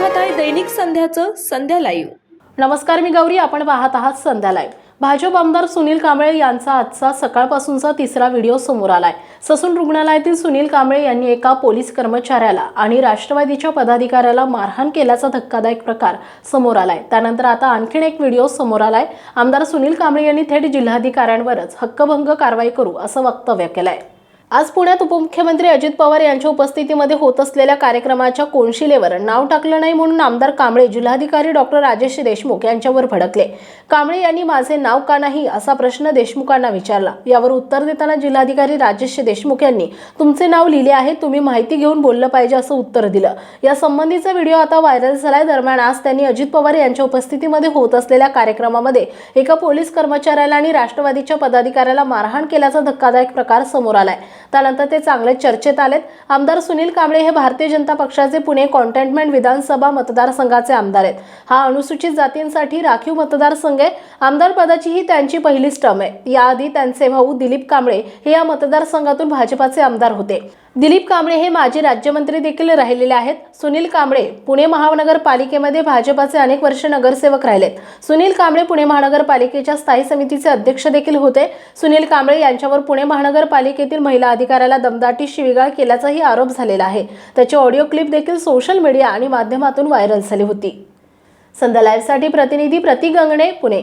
दैनिक संध्याचं संध्या live नमस्कार मी गौरी. आपण पाहत आहात संध्या लाईव्ह भाजप आमदार सुनील कांबळे यांचा आजचा सकाळपासूनचा तिसरा व्हिडिओ समोर आलाय. ससून रुग्णालयातील सुनील कांबळे यांनी एका पोलीस कर्मचाऱ्याला आणि राष्ट्रवादीच्या पदाधिकाऱ्याला मारहाण केल्याचा धक्कादायक प्रकार समोर आलाय. त्यानंतर आता आणखीन एक व्हिडिओ समोर आलाय. आमदार सुनील कांबळे यांनी थेट जिल्हाधिकाऱ्यांवरच हक्कभंग कारवाई करू असं वक्तव्य केलंय. आज पुण्यात उपमुख्यमंत्री अजित पवार यांच्या उपस्थितीमध्ये होत असलेल्या कार्यक्रमाच्या कोनशिलेवर नाव टाकलं नाही म्हणून आमदार कांबळे जिल्हाधिकारी डॉक्टर राजेश देशमुख यांच्यावर भडकले. कांबळे यांनी माझे नाव का नाही असा प्रश्न देशमुखांना विचारला. यावर उत्तर देताना जिल्हाधिकारी राजेश देशमुख यांनी तुमचे नाव लिहिले आहे तुम्ही माहिती घेऊन बोललं पाहिजे असं उत्तर दिलं. या संबंधीचा व्हिडिओ आता व्हायरल झालाय. दरम्यान आज त्यांनी अजित पवार यांच्या उपस्थितीमध्ये होत असलेल्या कार्यक्रमामध्ये एका पोलीस कर्मचाऱ्याला आणि राष्ट्रवादीच्या पदाधिकाऱ्याला मारहाण केल्याचा धक्कादायक प्रकार समोर आलाय. त्यानंतर ते चांगले चर्चेत आलेत. आमदार सुनील कांबळे हे भारतीय जनता पक्षाचे पुणे कॉन्टेनमेंट विधानसभा मतदारसंघाचे आमदार आहेत. हा अनुसूचित जातींसाठी राखीव मतदारसंघ आहे. आमदार पदाची ही त्यांची पहिलीच टर्म आहे. याआधी त्यांचे भाऊ दिलीप कांबळे हे या मतदारसंघातून भाजपाचे आमदार होते. दिलीप कांबळे हे माजी राज्यमंत्री देखील राहिलेले आहेत. सुनील कांबळे पुणे महानगरपालिकेमध्ये भाजपाचे अनेक वर्ष नगरसेवक राहिलेत. सुनील कांबळे पुणे महानगरपालिकेच्या स्थायी समितीचे अध्यक्ष देखील होते. सुनील कांबळे यांच्यावर पुणे महानगरपालिकेतील महिला अधिकाऱ्याला दमदाटी शिवीगाळ केल्याचाही आरोप झालेला आहे. त्याची ऑडिओ क्लिप देखील सोशल मीडिया आणि माध्यमातून व्हायरल झाली होती. संध्या लाईव्हसाठी प्रतिनिधी प्रतीक गंगणे पुणे.